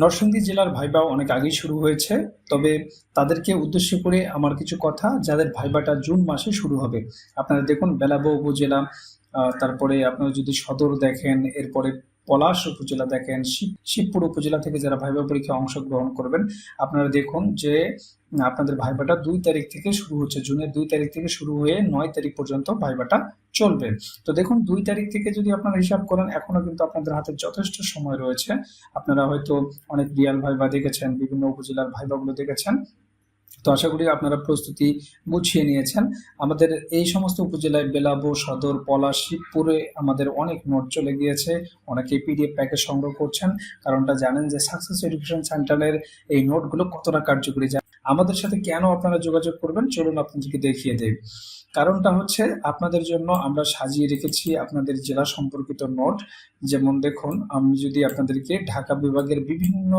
নরসিংদী জেলার ভাইবা অনেক আগেই শুরু হয়েছে, তবে তাদেরকে উদ্দেশ্য করে আমার কিছু কথা যাদের ভাইবাটা জুন মাসে শুরু হবে। আপনারা দেখুন বেলাবো উপজেলা তারপরে আপনারা যদি সদর দেখেন, এরপরে পলাশ উপজেলা দেখেন, শিব, শিবপুর উপজেলা থেকে যারা ভাইবা পরীক্ষায় অংশগ্রহণ করবেন, আপনারা দেখুন যে, আপনাদের ভাইবাটা দুই তারিখ থেকে শুরু হচ্ছে, জুনের দুই তারিখ থেকে শুরু হয়ে নয় তারিখ পর্যন্ত ভাইবাটা চলবে। তো দেখুন, দুই তারিখ থেকে যদি আপনারা হিসাব করেন, এখনও কিন্তু আপনাদের হাতে যথেষ্ট সময় রয়েছে। আপনারা হয়তো অনেক রিয়াল ভাইবা দেখেছেন, বিভিন্ন উপজেলার ভাইবাগুলো দেখেছেন। তো আশা করি আপনারা প্রস্তুতি গুছিয়ে নিয়েছেন। আমাদের এই সমস্ত উপজেলায় বেলাবো, সদর, পলাশ, শিবপুরে আমাদের অনেক নোট চলে গিয়েছে। অনেকে পিডিএফ প্যাকেজ সংগ্রহ করছেন, কারণটা জানেন যে সাকসেস এডুকেশন সেন্টারের এই নোটগুলো কতটা কার্যকরী। আমাদের সাথে কেন আপনারা যোগাযোগ করবেন, চলুন আপনাদেরকে দেখিয়ে দেই। কারণটা হচ্ছে আপনাদের জন্য আমরা সাজিয়ে রেখেছি আপনাদের জেলা সম্পর্কিত নোট। যেমন দেখুন, আমি যদি আপনাদেরকে ঢাকা বিভাগের বিভিন্ন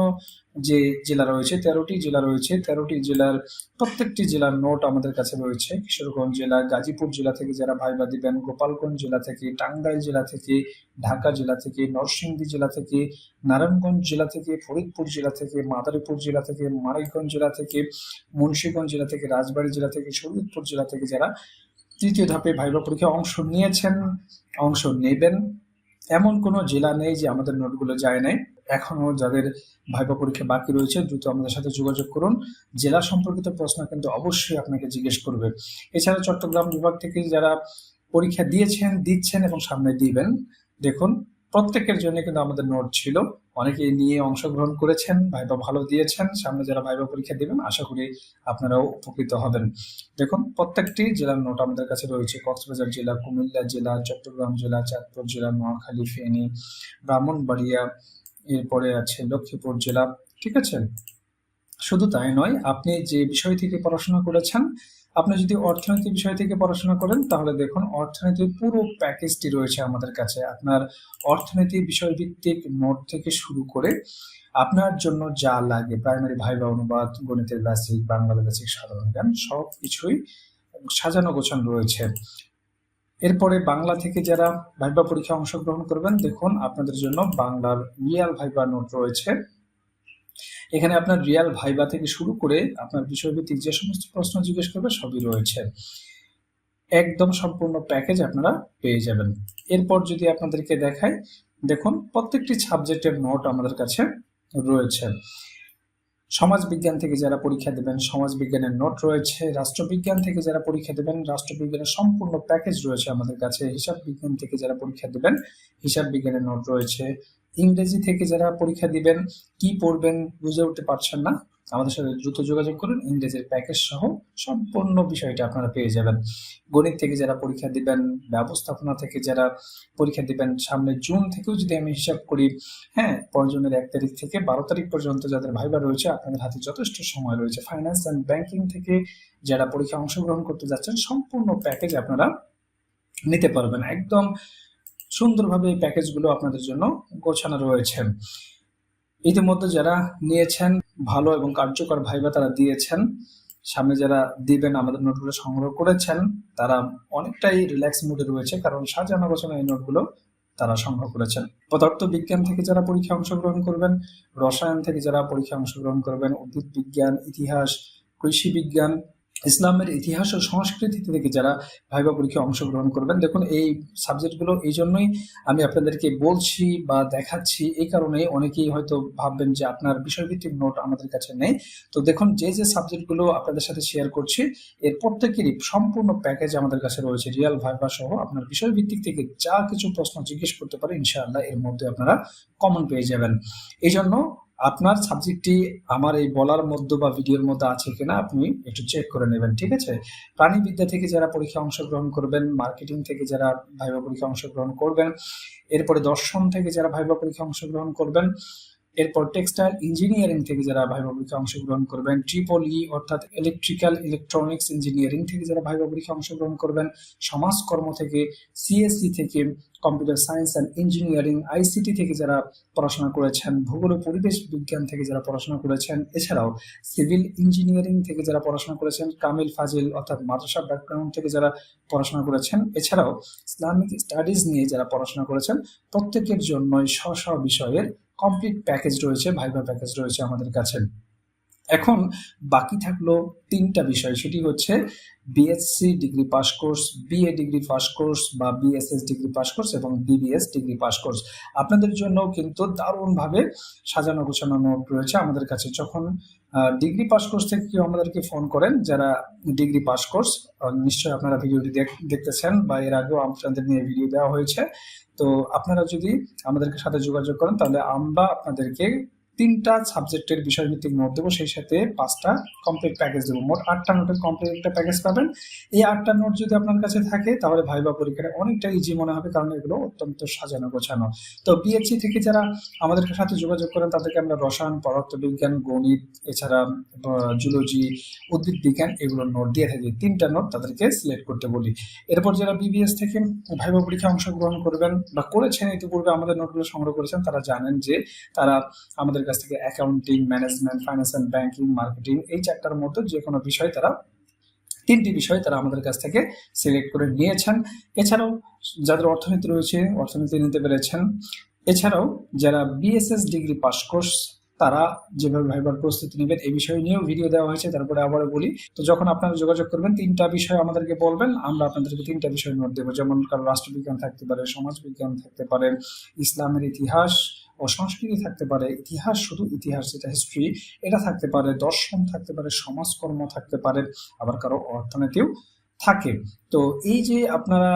যে জেলা রয়েছে, তেরোটি জেলা রয়েছে, তেরোটি জেলার প্রত্যেকটি জেলার নোট আমাদের কাছে রয়েছে। কিশোরগঞ্জ জেলা, গাজীপুর জেলা থেকে যারা ভাইবা দিবেন গোপালগঞ্জ জেলা থেকে, টাঙ্গাইল জেলা থেকে ঢাকা জেলা থেকে, নরসিংদী জেলা থেকে, নারায়ণগঞ্জ জেলা থেকে, ফরিদপুর জেলা থেকে, মাদারীপুর জেলা থেকে, মানিকগঞ্জ জেলা থেকে, মুন্সীগঞ্জ জেলা থেকে, রাজবাড়ী জেলা থেকে, শরীয়তপুর জেলা থেকে যারা তৃতীয় ধাপে ভাইবা পরীক্ষায় অংশ নিয়েছেন, অংশ নেবেন। এমন কোনো জেলা নেই যে আমাদের নোটগুলো যায় নাই। এখনও যাদের ভাইবা পরীক্ষা বাকি রয়েছে, দ্রুত আমাদের সাথে যোগাযোগ করুন। জেলা সম্পর্কিত প্রশ্ন কিন্তু অবশ্যই আপনাকে জিজ্ঞেস করবে। এছাড়া চট্টগ্রাম বিভাগ থেকে যারা পরীক্ষা দিয়েছেন, দিচ্ছেন এবং সামনে দিবেন দেখুন, প্রত্যেকের জন্য কিন্তু আমাদের নোট ছিল। অনেকে নিয়ে অংশগ্রহণ করেছেন, ভাইবা ভালো দিয়েছেন, সামনে যারা ভাইবা পরীক্ষা দেবেন, আশা করি আপনারাও উপকৃত হবেন। দেখুন, প্রত্যেকটি জেলার নোট আমাদের কাছে রয়েছে। কক্সবাজার জেলা, কুমিল্লা জেলা, চট্টগ্রাম জেলা, চাঁদপুর জেলা, নোয়াখালী, ফেনী, ব্রাহ্মণবাড়িয়া, এরপরে আছে লক্ষ্মীপুর জেলা। ঠিক আছে? শুধু তাই নয়, আপনি যে বিষয় থেকে পড়াশোনা করেছেন আপনি যদি অর্থনীতি বিষয় থেকে পড়াশোনা করেন, তাহলে দেখুন অর্থনীতির পুরো প্যাকেজটি রয়েছে আমাদের কাছে। আপনার অর্থনীতি বিষয় ভিত্তিক নোট থেকে শুরু করে আপনার জন্য যা লাগে প্রাইমারি ভাইবা অনুবাদ, গণিতের বেসিক বাংলা বেসিক সাধারণ জ্ঞান সব কিছুই সাজানো গোছানো রয়েছে। এরপরে বাংলা থেকে যারা ভাইবা পরীক্ষা অংশগ্রহণ করবেন, দেখুন আপনাদের জন্য বাংলার রিয়াল ভাইবা নোট রয়েছে। এখানে আপনার রিয়াল ভাইবা থেকে শুরু করে আপনার বিষয়ভিত্তিক যে সমস্ত প্রশ্ন জিজ্ঞেস করবে সবই রয়েছে। একদম সম্পূর্ণ প্যাকেজ আপনারা পেয়ে যাবেন। এরপর যদি আপনাদেরকে দেখাই, দেখুন প্রত্যেকটি সাবজেক্টের নোট আমাদের কাছে রয়েছে। সমাজ বিজ্ঞান থেকে যারা পরীক্ষা দেবেন, সমাজ বিজ্ঞানের নোট রয়েছে। রাষ্ট্রবিজ্ঞান থেকে যারা পরীক্ষা দেবেন রাষ্ট্রবিজ্ঞানের সম্পূর্ণ প্যাকেজ রয়েছে আমাদের কাছে। হিসাব বিজ্ঞান থেকে যারা পরীক্ষা দেবেন, হিসাব বিজ্ঞানের নোট রয়েছে। ইংরেজি থেকে যারা পরীক্ষা দিবেন, কি পড়বেন বুঝে উঠতে পারছেন না, আমাদের সাথে দ্রুত যোগাযোগ করুন। ইংরেজির প্যাকেজ সহ সম্পূর্ণ বিষয়টা আপনারা পেয়ে যাবেন। গণিত থেকে যারা পরীক্ষা দিবেন, ব্যবস্থাপনা থেকে যারা পরীক্ষা দিবেন, সামনে জুন থেকেও যদি আমি হিসাব করি হ্যাঁ পঞ্চমের এক তারিখ থেকে বারো তারিখ পর্যন্ত যাদের ভাইবা রয়েছে, আপনাদের হাতে যথেষ্ট সময় রয়েছে। ফাইন্যান্স অ্যান্ড ব্যাংকিং থেকে যারা পরীক্ষা অংশগ্রহণ করতে যাচ্ছেন, সম্পূর্ণ প্যাকেজ আপনারা নিতে পারবেন। একদম সুন্দরভাবে এই প্যাকেজগুলো আপনাদের জন্য গোছানো রয়েছে। ইতিমধ্যে যারা নিয়েছেন, ভালো এবং কার্যকর ভাইবা তারা দিয়েছেন। সামনে যারা দিবেন, আমাদের নোটগুলো সংগ্রহ করেছেন, তারা অনেকটাই রিল্যাক্স মুডে রয়েছে, কারণ সাজানো গোছানো এই নোটগুলো তারা সংগ্রহ করেছেন। পদার্থ বিজ্ঞান থেকে যারা পরীক্ষা অংশগ্রহণ করবেন, রসায়ন থেকে যারা পরীক্ষা অংশগ্রহণ করবেন, উদ্ভিদ বিজ্ঞান, ইতিহাস, কৃষি বিজ্ঞান ইসলামের ইতিহাস ও সংস্কৃতি থেকে যারা ভাইবা পরীক্ষায় অংশগ্রহণ করবেন, দেখুন এই সাবজেক্টগুলো এই জন্যই আমি আপনাদেরকে বলছি বা দেখাচ্ছি। এই কারণে অনেকেই হয়তো ভাববেন যে আপনার বিষয়ভিত্তিক নোট আমাদের কাছে নেই। তো দেখুন, যে যে সাবজেক্টগুলো আপনাদের সাথে শেয়ার করছি, এর প্রত্যেকেরই সম্পূর্ণ প্যাকেজ আমাদের কাছে রয়েছে। রিয়াল ভাইবা সহ আপনার বিষয়ভিত্তিক থেকে যা কিছু প্রশ্ন জিজ্ঞেস করতে পারে, ইনশাআল্লাহ এর মধ্যে আপনারা কমন পেয়ে যাবেন। এই জন্য আপনার সাবজেক্টটি আমার এই বলার মধ্যে বা ভিডিওর মধ্যে আছে কিনা আপনি একটু চেক করে নেবেন, ঠিক আছে? প্রাণীবিদ্যা থেকে যারা পরীক্ষা অংশগ্রহণ করবেন মার্কেটিং থেকে যারা ভাইবা পরীক্ষা অংশগ্রহণ করবেন, এরপরে দর্শন থেকে যারা ভাইবা পরীক্ষা অংশগ্রহণ করবেন এরপর টেক্সটাইল ইঞ্জিনিয়ারিং থেকে যারা ভাইবা পরীক্ষা অংশগ্রহণ করবেন, ট্রিপল ই অর্থাৎ ইলেকট্রিক্যাল ইলেকট্রনিক্স ইঞ্জিনিয়ারিং থেকে যারা ভাইবা পরীক্ষা অংশগ্রহণ করবেন, সমাজকর্ম থেকে সিএসসি থেকে computer science and engineering ICT থেকে যারা পড়াশোনা করেছেন, ভূগোল পরিবেশ বিজ্ঞান থেকে যারা পড়াশোনা করেছেন, এছাড়াও সিভিল ইঞ্জিনিয়ারিং থেকে যারা পড়াশোনা করেছেন, কামিল ফাজিল অর্থাৎ মাদ্রাসা ব্যাকগ্রাউন্ড থেকে যারা পড়াশোনা করেছেন, এছাড়াও ইসলামিক স্টাডিজ নিয়ে যারা পড়াশোনা করেছেন, প্রত্যেকের জন্যই স্ব স্ব বিষয়ের কমপ্লিট প্যাকেজ রয়েছে ভাইবার প্যাকেজ রয়েছে আমাদের কাছে। এখন বাকি থাকল তিনটা বিষয়, সেটি হচ্ছে BSc degree pass course BA degree pass course বা বিএসএস ডিগ্রি পাস কোর্স এবং বিবিএস ডিগ্রি পাস কোর্স আপনাদের জন্য কিন্তু দারুণভাবে সাজানো গোছানো নোট রয়েছে আমাদের কাছে। যখন ডিগ্রি পাস কোর্স থেকে কেউ আমাদেরকে ফোন করেন, যারা ডিগ্রি পাস কোর্স নিশ্চয়ই আপনারা ভিডিওটি দেখ- দেখতেছেন বা এর আগেও আপনাদের নিয়ে ভিডিও দেওয়া হয়েছে। তো আপনারা যদি আমাদেরকে সাথে যোগাযোগ করেন, তাহলে আমরা আপনাদেরকে তিনটা সাবজেক্টের বিষয়ভিত্তিক নোট দেবো, সেই সাথে পাঁচটা কমপ্লিট প্যাকেজ দেবো। মোট আটটা নোটের কমপ্লিট একটা প্যাকেজ পাবেন। এই আটটা নোট যদি আপনার কাছে থাকে, তাহলে ভাইবা পরীক্ষাটা অনেকটা ইজি মনে হবে, কারণ এগুলো অত্যন্ত সাজানো গোছানো। তো বিএসসি থেকে যারা আমাদের সাথে যোগাযোগ করেন, তাদেরকে আমরা রসায়ন, পদার্থবিজ্ঞান, গণিত, এছাড়া জুলজি উদ্ভিদ বিজ্ঞান এগুলোর নোট দিয়ে থাকি। তিনটা নোট তাদেরকে সিলেক্ট করতে বলি। এরপর যারা বিবিএস থেকে ভাইবা পরীক্ষায় অংশগ্রহণ করবেন বা করেছেন ইতিপূর্বে আমাদের নোটগুলো সংগ্রহ করেছেন, তারা জানেন যে তারা আমাদের কাছ থেকে accounting management finance and banking marketing এই চারটার মতো যে কোনো বিষয় তারা, তিনটি বিষয় তারা আমাদের কাছ থেকে সিলেক্ট করে নিয়েছেন। এছাড়াও যাদের অর্থনীতি রয়েছে, অর্থনীতি নিতে পেরেছেন। এছাড়াও যারা বিএসএস ডিগ্রি পাস কোর্স তারা যেভাবে ভাইবার প্রস্তুতি নেবেন, এই বিষয় নিয়েও ভিডিও দেওয়া হয়েছে, তারপরে আবারও বলি। তো যখন আপনারা যোগাযোগ করবেন, তিনটা বিষয় আমাদেরকে বলবেন, আমরা আপনাদেরকে তিনটা বিষয় নোট দেবো। যেমন কারও রাষ্ট্রবিজ্ঞান থাকতে পারে, সমাজবিজ্ঞান থাকতে পারে, ইসলামের ইতিহাস ও সংস্কৃতি থাকতে পারে, ইতিহাস শুধু ইতিহাস যেটা হিস্ট্রি এটা থাকতে পারে, দর্শন থাকতে পারে, সমাজকর্ম থাকতে পারে, আবার কারও অর্থনীতিও থাকে। তো এই যে আপনারা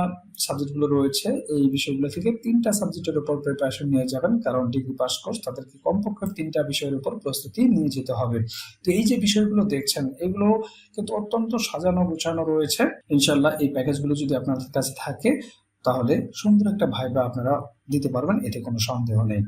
সাবজেক্টগুলো রয়েছে, এই বিষয়গুলো থেকে তিনটা সাবজেক্টের উপর প্রিপারেশন নিয়ে যাবেন, কারণ ডিগ্রি পাস কোর্স তাদেরকে কমপক্ষে তিনটা বিষয়ের উপর প্রস্তুতি নিয়ে যেতে হবে। তো এই যে বিষয়গুলো দেখছেন, এগুলো কিন্তু অত্যন্ত সাজানো গোছানো রয়েছে। ইনশাল্লাহ এই প্যাকেজগুলো যদি আপনাদের কাছে থাকে, তাহলে সুন্দর একটা ভাইবা আপনারা দিতে পারবেন, এতে কোনো সন্দেহ নেই।